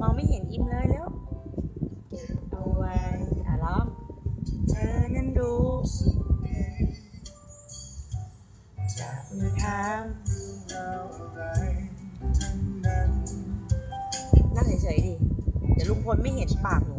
มองไม่เห็นอิมเลยแล้วเอาไว้อะร้องเธอนั้นรู้จะมีถางนั่งเฉยๆดิ เดี๋ยวลุงพลไม่เห็นปากหนู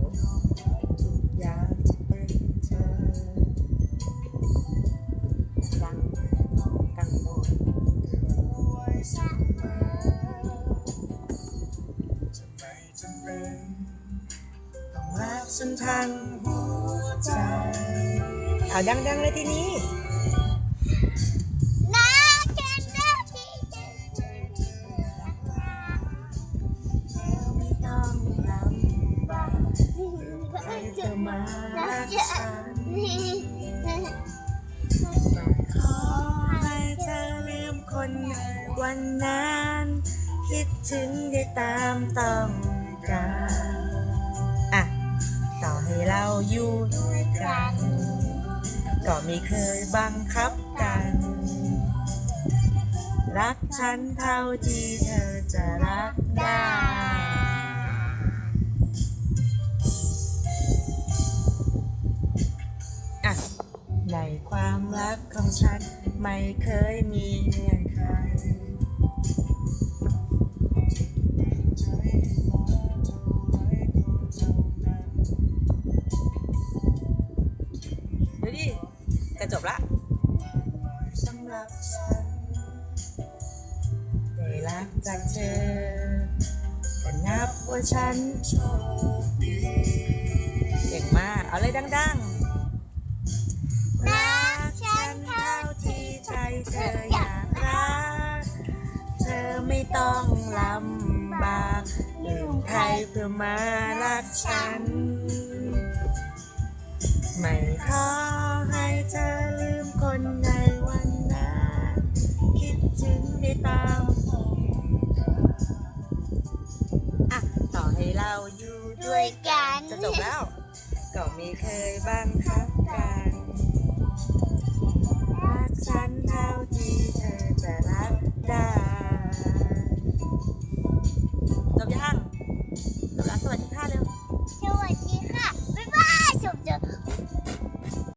รักฉันทั้งหัวใจเอาดังๆเลยทีนี้นะแกนด้ที่ใจเธอไม่ต้องลำบากให้เธอมารักฉันขอให้เธอลืมคนวันนั้น คิดถึงได้ตามต้อง กาอะ ต่อให้เราอยู่ด้วยกัน ก็ไม่เคยบังคับกัน รักฉันเท่าที่เธอจะรักได้ อะ ในความรักของฉันไม่เคยมีเงื่อนไข จะจบละสำหรับฉันได้รักจากเธอก็นับว่าฉันโชคดีเก่งมาก เอาเลยดังๆ รักฉันเท่าที่ใจเธออยากรัก เธอไม่ต้องลำบากลืมใครเพื่อมารักฉัน ไม่ขอ คนในวันนั้นคิดถึงได้ตามอะต่อให้เราอยู่ด้วยกัน จะจบแล้ว ก็ไม่เคยบังคับกัน